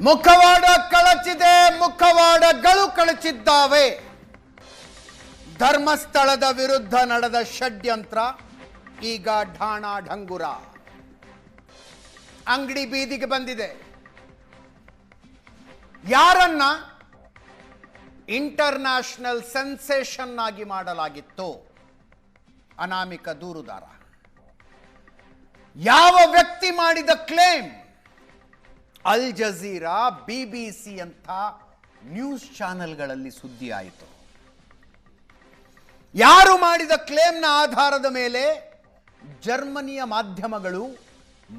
ಮುಖವಾಡ ಕಳಚಿದೆ, ಮುಖವಾಡಗಳು ಕಳಚಿದ್ದಾವೆ. ಧರ್ಮಸ್ಥಳದ ವಿರುದ್ಧ ನಡೆದ ಷಡ್ಯಂತ್ರ, ಈಗ ಢಾಣ ಢಂಗುರ ಅಂಗಡಿ ಬೀದಿಗೆ ಬಂದಿದೆ. ಯಾರನ್ನ? ಇಂಟರ್ನ್ಯಾಷನಲ್ ಸೆನ್ಸೇಷನ್ ಆಗಿ ಮಾಡಲಾಗಿತ್ತು. ಅನಾಮಿಕ ದೂರುದಾರ. ಯಾವ ವ್ಯಕ್ತಿ ಮಾಡಿದ claim? Al Jazeera B B C ಅಂತ ನ್ಯೂಸ್ ಚಾನೆಲ್ಗಳಲ್ಲಿ ಸುದ್ದಿ ಆಯಿತು ಯಾರು ಮಾಡಿದ ಕ್ಲೇಮ್ನ ಆಧಾರದ ಮೇಲೆ ಜರ್ಮನಿಯ ಮಾಧ್ಯಮಗಳು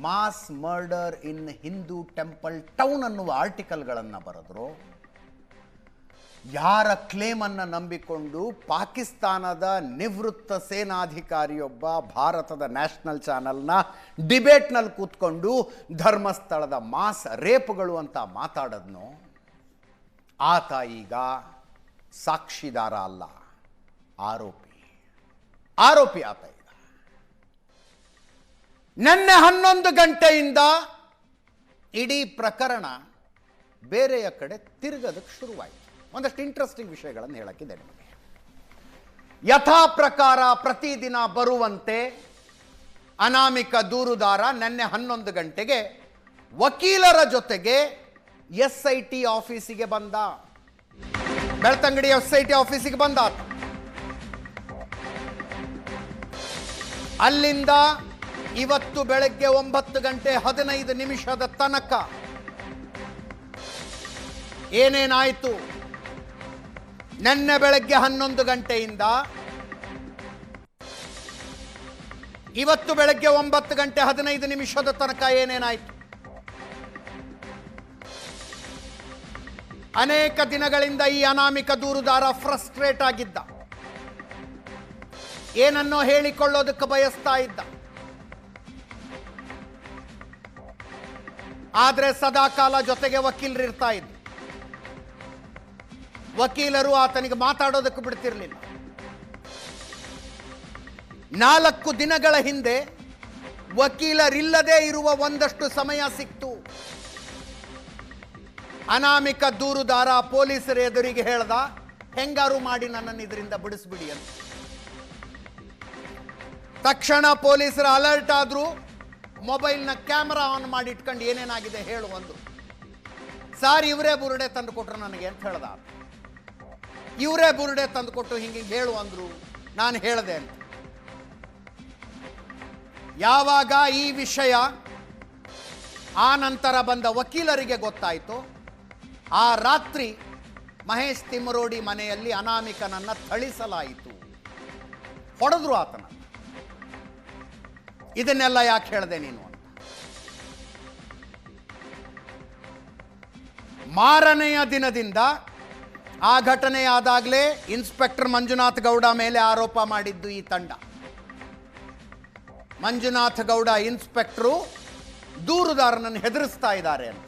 mass murder in Hindu temple town ಅನ್ನುವ ಆರ್ಟಿಕಲ್ಗಳನ್ನು ಬರೆದ್ರು. ಯಾರ ಕ್ಲೇಮನ್ನು ನಂಬಿಕೊಂಡು ಪಾಕಿಸ್ತಾನದ ನಿವೃತ್ತ ಸೇನಾಧಿಕಾರಿಯೊಬ್ಬ ಭಾರತದ ನ್ಯಾಷನಲ್ ಚಾನೆಲ್ನ ಡಿಬೇಟ್ನಲ್ಲಿ ಕೂತ್ಕೊಂಡು ಧರ್ಮಸ್ಥಳದ ಮಾಸ್ ರೇಪ್ಗಳು ಅಂತ ಮಾತಾಡದ್ನು? ಆತ ಈಗ ಸಾಕ್ಷಿದಾರ ಅಲ್ಲ. ಆರೋಪಿ. ಆರೋಪಿ ಆತ ಈಗ. ನಿನ್ನೆ ಹನ್ನೊಂದು ಗಂಟೆಯಿಂದ ಇಡೀ ಪ್ರಕರಣ ಬೇರೆಯ ಕಡೆ ತಿರುಗೋದಕ್ಕೆ ಶುರುವಾಯಿತು. ಒಂದಷ್ಟು ಇಂಟ್ರೆಸ್ಟಿಂಗ್ ವಿಷಯಗಳನ್ನು ಹೇಳಕ್ಕಿದೆ ನಿಮಗೆ. ಯಥಾ ಪ್ರಕಾರ ಪ್ರತಿದಿನ ಬರುವಂತೆ ಅನಾಮಿಕ ದೂರುದಾರ ನಿನ್ನೆ ಹನ್ನೊಂದು ಗಂಟೆಗೆ ವಕೀಲರ ಜೊತೆಗೆ ಎಸ್ ಐ ಟಿ ಆಫೀಸಿಗೆ ಬಂದ. ಬೆಳ್ತಂಗಡಿ ಎಸ್ ಐ ಟಿ ಆಫೀಸಿಗೆ ಬಂದ. ಅಲ್ಲಿಂದ ಇವತ್ತು ಬೆಳಗ್ಗೆ ಒಂಬತ್ತು ಗಂಟೆ ಹದಿನೈದು ನಿಮಿಷದ ತನಕ ಏನೇನಾಯಿತು? ನಿನ್ನೆ ಬೆಳಗ್ಗೆ ಹನ್ನೊಂದು ಗಂಟೆಯಿಂದ ಇವತ್ತು ಬೆಳಗ್ಗೆ ಒಂಬತ್ತು ಗಂಟೆ ಹದಿನೈದು ನಿಮಿಷದ ತನಕ ಏನೇನಾಯಿತು? ಅನೇಕ ದಿನಗಳಿಂದ ಈ ಅನಾಮಿಕ ದೂರುದಾರ ಫ್ರಸ್ಟ್ರೇಟ್ ಆಗಿದ್ದ. ಏನನ್ನೋ ಹೇಳಿಕೊಳ್ಳೋದಕ್ಕೆ ಬಯಸ್ತಾ ಇದ್ದ. ಆದರೆ ಸದಾಕಾಲ ಜೊತೆಗೆ ವಕೀಲರಿರ್ತಾ ಇದ್ದ. ವಕೀಲರು ಆತನಿಗೆ ಮಾತಾಡೋದಕ್ಕೆ ಬಿಡ್ತಿರ್ಲಿಲ್ಲ. ನಾಲ್ಕು ದಿನಗಳ ಹಿಂದೆ ವಕೀಲರಿಲ್ಲದೆ ಇರುವ ಒಂದಷ್ಟು ಸಮಯ ಸಿಕ್ತು. ಅನಾಮಿಕ ದೂರುದಾರ ಪೊಲೀಸರ ಎದುರಿಗೆ ಹೇಳ್ದ, ಹೆಂಗಾರು ಮಾಡಿ ನನ್ನನ್ನು ಇದರಿಂದ ಬಿಡಿಸ್ಬಿಡಿ ಅಂತ. ತಕ್ಷಣ ಪೊಲೀಸರ ಅಲರ್ಟ್ ಆದ್ರು, ಮೊಬೈಲ್ನ ಕ್ಯಾಮರಾ ಆನ್ ಮಾಡಿ ಇಟ್ಕೊಂಡು ಏನೇನಾಗಿದೆ ಹೇಳು ಒಂದು ಸಾರ್, ಇವರೇ ಬುರುಡೆ ತಂದು ಕೊಟ್ರು ನನಗೆ ಅಂತ ಹೇಳ್ದ. ಇವರೇ ಬುರುಡೆ ತಂದುಕೊಟ್ಟು ಹಿಂಗೆ ಹೇಳು ಅಂದರು. ನಾನು ಹೇಳಿದೆ ಯಾವಾಗ ಈ ವಿಷಯ ಆ ನಂತರ ಬಂದ ವಕೀಲರಿಗೆ ಗೊತ್ತಾಯಿತು, ಆ ರಾತ್ರಿ ಮಹೇಶ್ ತಿಮ್ಮರೋಡಿ ಮನೆಯಲ್ಲಿ ಅನಾಮಿಕನನ್ನ ಥಳಿಸಲಾಯಿತು. ಹೊಡೆದ್ರು ಆತನ. ಇದನ್ನೆಲ್ಲ ಯಾಕೆ ಹೇಳಿದೆ ನೀನು ಅಂತ. ಮಾರನೆಯ ದಿನದಿಂದ ಆ ಘಟನೆ ಆದಾಗಲೇ ಇನ್ಸ್ಪೆಕ್ಟರ್ ಮಂಜುನಾಥ್ ಗೌಡ ಮೇಲೆ ಆರೋಪ ಮಾಡಿದ್ದು ಈ ತಂಡ. ಮಂಜುನಾಥ್ ಗೌಡ ಇನ್ಸ್ಪೆಕ್ಟರು ದೂರುದಾರನನ್ನು ಹೆದರಿಸ್ತಾ ಇದ್ದಾರೆ ಅಂತ.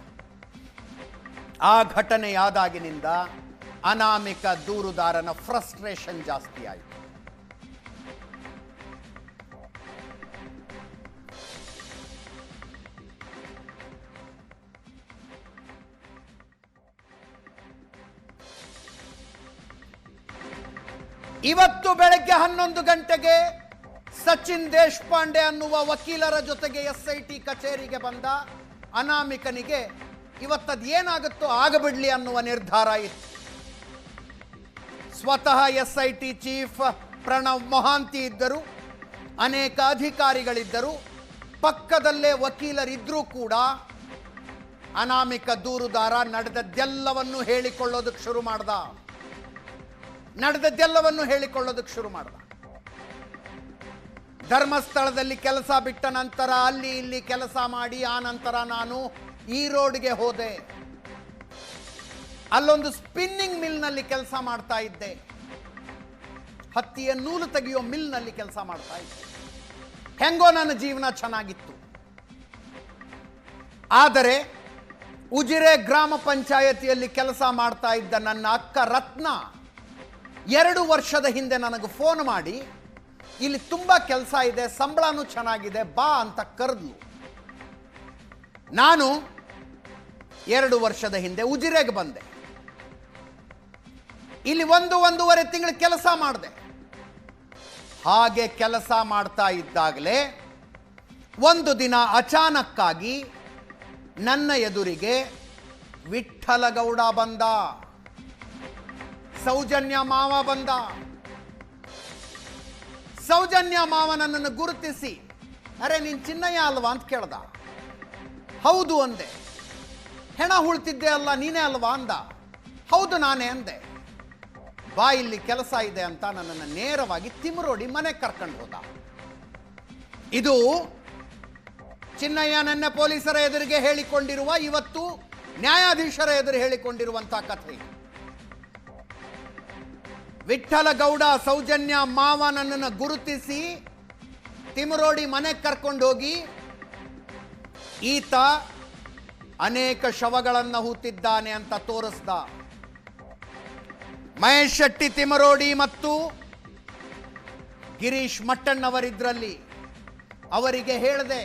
ಆ ಘಟನೆಯಾದಾಗಿನಿಂದ ಅನಾಮಿಕ ದೂರುದಾರನ ಫ್ರಸ್ಟ್ರೇಷನ್ ಜಾಸ್ತಿ ಆಯಿತು. ಇವತ್ತು ಬೆಳಗ್ಗೆ ಹನ್ನೊಂದು ಗಂಟೆಗೆ ಸಚಿನ್ ದೇಶಪಾಂಡೆ ಅನ್ನುವ ವಕೀಲರ ಜೊತೆಗೆ ಎಸ್ ಐ ಟಿ ಕಚೇರಿಗೆ ಬಂದ ಅನಾಮಿಕನಿಗೆ ಇವತ್ತದು ಏನಾಗುತ್ತೋ ಆಗಬಿಡ್ಲಿ ಅನ್ನುವ ನಿರ್ಧಾರ ಇತ್ತು. ಸ್ವತಃ S I T chief Pranav Mohanty ಇದ್ದರು, ಅನೇಕ ಅಧಿಕಾರಿಗಳಿದ್ದರು, ಪಕ್ಕದಲ್ಲೇ ವಕೀಲರಿದ್ದರೂ ಕೂಡ ಅನಾಮಿಕ ದೂರುದಾರ ನಡೆದದ್ದೆಲ್ಲವನ್ನು ಹೇಳಿಕೊಳ್ಳೋದಕ್ಕೆ ಶುರು ಮಾಡ್ದ. ನಡೆದದ್ದೆಲ್ಲವನ್ನು ಹೇಳಿಕೊಳ್ಳೋದಕ್ಕೆ ಶುರು ಮಾಡ್ದ. ಧರ್ಮಸ್ಥಳದಲ್ಲಿ ಕೆಲಸ ಬಿಟ್ಟ ನಂತರ ಅಲ್ಲಿ ಇಲ್ಲಿ ಕೆಲಸ ಮಾಡಿ, ಆ ನಂತರ ನಾನು ಈ ರೋಡ್ಗೆ ಹೋದೆ. ಅಲ್ಲೊಂದು ಸ್ಪಿನ್ನಿಂಗ್ ಮಿಲ್ನಲ್ಲಿ ಕೆಲಸ ಮಾಡ್ತಾ ಇದ್ದೆ. ಹತ್ತಿಯ ನೂಲು ತೆಗೆಯೋ ಮಿಲ್ನಲ್ಲಿ ಕೆಲಸ ಮಾಡ್ತಾ ಇದ್ದೆ. ಹೆಂಗೋ ನನ್ನ ಜೀವನ ಚೆನ್ನಾಗಿತ್ತು. ಆದರೆ ಉಜಿರೆ ಗ್ರಾಮ ಪಂಚಾಯತಿಯಲ್ಲಿ ಕೆಲಸ ಮಾಡ್ತಾ ಇದ್ದ ನನ್ನ ಅಕ್ಕ ರತ್ನ ಎರಡು ವರ್ಷದ ಹಿಂದೆ ನನಗೆ ಫೋನ್ ಮಾಡಿ, ಇಲ್ಲಿ ತುಂಬ ಕೆಲಸ ಇದೆ, ಸಂಬಳನೂ ಚೆನ್ನಾಗಿದೆ, ಬಾ ಅಂತ ಕರೆದ್ಲು. ನಾನು ಎರಡು ವರ್ಷದ ಹಿಂದೆ ಉಜಿರೆಗೆ ಬಂದೆ. ಇಲ್ಲಿ ಒಂದು ಒಂದೂವರೆ ತಿಂಗಳು ಕೆಲಸ ಮಾಡಿದೆ. ಹಾಗೆ ಕೆಲಸ ಮಾಡ್ತಾ ಇದ್ದಾಗಲೇ ಒಂದು ದಿನ ಅಚಾನಕ್ಕಾಗಿ ನನ್ನ ಎದುರಿಗೆ ವಿಠ್ಠಲಗೌಡ ಬಂದ. ಸೌಜನ್ಯ ಮಾವ ಬಂದ. ಸೌಜನ್ಯ ಮಾವ ನನ್ನನ್ನು ಗುರುತಿಸಿ. ಅರೆ, ನೀನ್ ಚಿನ್ನಯ್ಯ ಅಲ್ವಾ ಅಂತ ಕೇಳ್ದ. ಹೌದು ಅಂದೆ. ಹೆಣ ಹುಳ್ತಿದ್ದೆ ಅಲ್ಲ, ನೀನೇ ಅಲ್ವಾ ಅಂದ. ಹೌದು ನಾನೇ ಅಂದೆ. ಬಾ, ಇಲ್ಲಿ ಕೆಲಸ ಇದೆ ಅಂತ ನನ್ನನ್ನು ನೇರವಾಗಿ ತಿಮರೋಡಿ ಮನೆಗೆ ಕರ್ಕೊಂಡು ಹೋದ. ಇದು ಚಿನ್ನಯ್ಯ ನನ್ನ ಪೊಲೀಸರ ಎದುರಿಗೆ ಹೇಳಿಕೊಂಡಿರುವ, ಇವತ್ತು ನ್ಯಾಯಾಧೀಶರ ಎದುರು ಹೇಳಿಕೊಂಡಿರುವಂತಹ ಕಥೆ. ಇದು. ವಿಠ್ಠಲ ಗೌಡ ಸೌಜನ್ಯ ಮಾವ ನನ್ನನ್ನು ಗುರುತಿಸಿ ತಿಮರೋಡಿ ಮನೆಗೆ ಕರ್ಕೊಂಡು ಹೋಗಿ ಈತ ಅನೇಕ ಶವಗಳನ್ನು ಹೂತಿದ್ದಾನೆ ಅಂತ ತೋರಿಸ್ದ ಮಹೇಶ್ ಶೆಟ್ಟಿ ತಿಮರೋಡಿ ಮತ್ತು ಗಿರೀಶ್ ಮಟ್ಟಣ್ಣವರಿದ್ರಲ್ಲಿ ಅವರಿಗೆ ಹೇಳಿದೆ,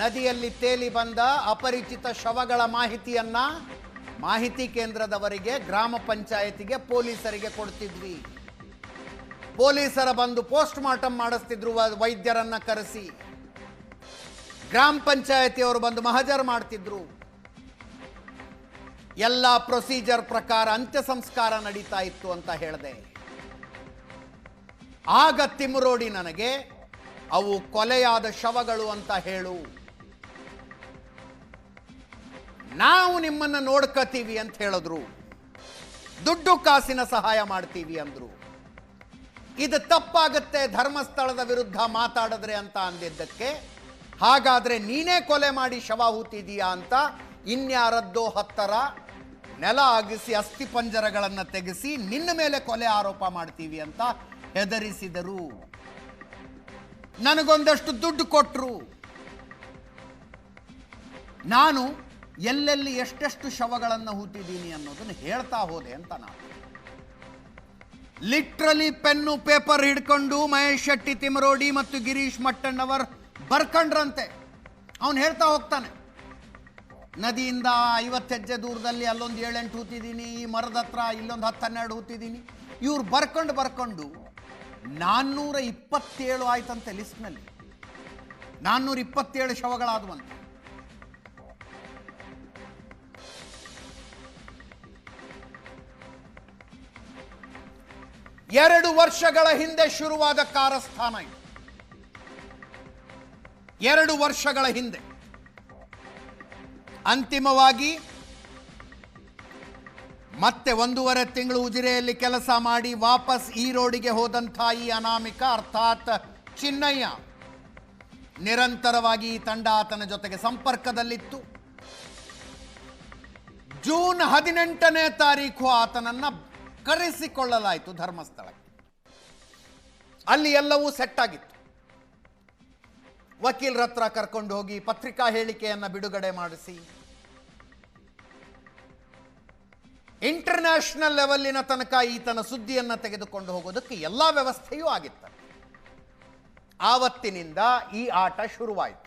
ನದಿಯಲ್ಲಿ ತೇಲಿ ಬಂದ ಅಪರಿಚಿತ ಶವಗಳ ಮಾಹಿತಿಯನ್ನ ಮಾಹಿತಿ ಕೇಂದ್ರದವರಿಗೆ, ಗ್ರಾಮ ಪಂಚಾಯತಿಗೆ ಪೊಲೀಸರಿಗೆ ಕೊಡ್ತಿದ್ವಿ. ಪೊಲೀಸರ ಬಂದು ಪೋಸ್ಟ್ ಮಾರ್ಟಮ್ ಮಾಡಿಸ್ತಿದ್ರು ವೈದ್ಯರನ್ನ ಕರೆಸಿ. ಗ್ರಾಮ ಪಂಚಾಯತಿಯವರು ಬಂದು ಮಹಜರ್ ಮಾಡ್ತಿದ್ರು. ಎಲ್ಲ ಪ್ರೊಸೀಜರ್ ಪ್ರಕಾರ ಅಂತ್ಯ ಸಂಸ್ಕಾರ ನಡೀತಾ ಇತ್ತು ಅಂತ ಹೇಳಿದೆ. ಆಗ ತಿಮರೋಡಿ ನನಗೆ, ಅವು ಕೊಲೆಯಾದ ಶವಗಳು ಅಂತ ಹೇಳು. ನಾವು ನಿಮ್ಮನ್ನ ನೋಡ್ಕತೀವಿ ಅಂತ ಹೇಳಿದ್ರು. ದುಡ್ಡು ಕಾಸಿನ ಸಹಾಯ ಮಾಡ್ತೀವಿ ಅಂದ್ರು. ಇದು ತಪ್ಪಾಗುತ್ತೆ, ಧರ್ಮಸ್ಥಳದ ವಿರುದ್ಧ ಮಾತಾಡಿದ್ರೆ ಅಂತ ಅಂದಿದ್ದಕ್ಕೆ, ಹಾಗಾದ್ರೆ ನೀನೇ ಕೊಲೆ ಮಾಡಿ ಶವ ಹೂತಿದೀಯಾ ಅಂತ ಇನ್ಯಾರದ್ದೋ ಹತ್ತರ ನೆಲ ಆಗಿಸಿ, ಅಸ್ಥಿ ಪಂಜರಗಳನ್ನು ತೆಗೆಸಿ ನಿನ್ನ ಮೇಲೆ ಕೊಲೆ ಆರೋಪ ಮಾಡ್ತೀವಿ ಅಂತ ಹೆದರಿಸಿದರು. ನನಗೊಂದಷ್ಟು ದುಡ್ಡು ಕೊಟ್ಟರು ನಾನು ಎಲ್ಲೆಲ್ಲಿ ಎಷ್ಟೆಷ್ಟು ಶವಗಳನ್ನು ಹೂತಿದ್ದೀನಿ ಅನ್ನೋದನ್ನು ಹೇಳ್ತಾ ಹೋದೆ ಅಂತ ನಾನು. ಲಿಟ್ರಲಿ ಪೆನ್ನು ಪೇಪರ್ ಹಿಡ್ಕೊಂಡು ಮಹೇಶ್ ಶೆಟ್ಟಿ, ತಿಮರೋಡಿ ಮತ್ತು ಗಿರೀಶ್ ಮಟ್ಟಣ್ಣವರ್ ಬರ್ಕಂಡ್ರಂತೆ. ಅವನು ಹೇಳ್ತಾ ಹೋಗ್ತಾನೆ. ನದಿಯಿಂದ ಐವತ್ತು ಹೆಜ್ಜೆ ದೂರದಲ್ಲಿ ಅಲ್ಲೊಂದು ಏಳೆಂಟು ಹೂತಿದ್ದೀನಿ, ಈ ಮರದ ಹತ್ರ ಇಲ್ಲೊಂದು ಹತ್ತು ಹನ್ನೆರಡು ಹೂತಿದ್ದೀನಿ. ಇವ್ರು ಬರ್ಕೊಂಡು ಬರ್ಕೊಂಡು ನಾನ್ನೂರ ಇಪ್ಪತ್ತೇಳು ಆಯ್ತಂತೆ ಲಿಸ್ಟ್ನಲ್ಲಿ ನಾನ್ನೂರ ಇಪ್ಪತ್ತೇಳು ಶವಗಳಾದವಂತೆ. ಎರಡು ವರ್ಷಗಳ ಹಿಂದೆ ಶುರುವಾದ ಕಾರಸ್ಥಾನ ಇದು. ಎರಡು ವರ್ಷಗಳ ಹಿಂದೆ. ಅಂತಿಮವಾಗಿ ಮತ್ತೆ ಒಂದೂವರೆ ತಿಂಗಳು ಉಜಿರೆಯಲ್ಲಿ ಕೆಲಸ ಮಾಡಿ ವಾಪಸ್ ಈ ರೋಡಿಗೆ ಹೋದಂಥ ಈ ಅನಾಮಿಕ, ಅರ್ಥಾತ್ ಚಿನ್ನಯ್ಯ, ನಿರಂತರವಾಗಿ ಈ ತಂಡ ಆತನ ಜೊತೆಗೆ ಸಂಪರ್ಕದಲ್ಲಿತ್ತು. ಜೂನ್ ಹದಿನೆಂಟನೇ ತಾರೀಕು ಆತನನ್ನ ಕರೆಸಿಕೊಳ್ಳಲಾಯಿತು ಧರ್ಮಸ್ಥಳಕ್ಕೆ. ಅಲ್ಲಿ ಎಲ್ಲವೂ ಸೆಟ್ ಆಗಿತ್ತು. ವಕೀಲರ ಹತ್ರ ಕರ್ಕೊಂಡು ಹೋಗಿ ಪತ್ರಿಕಾ ಹೇಳಿಕೆಯನ್ನು ಬಿಡುಗಡೆ ಮಾಡಿಸಿ. ಇಂಟರ್ನ್ಯಾಷನಲ್ ಲೆವೆಲ್ಲಿನ ತನಕ ಈತನ ಸುದ್ದಿಯನ್ನು ತೆಗೆದುಕೊಂಡು ಹೋಗೋದಕ್ಕೆ ಎಲ್ಲ ವ್ಯವಸ್ಥೆಯೂ ಆಗಿತ್ತು. ಆವತ್ತಿನಿಂದ ಈ ಆಟ ಶುರುವಾಯಿತು.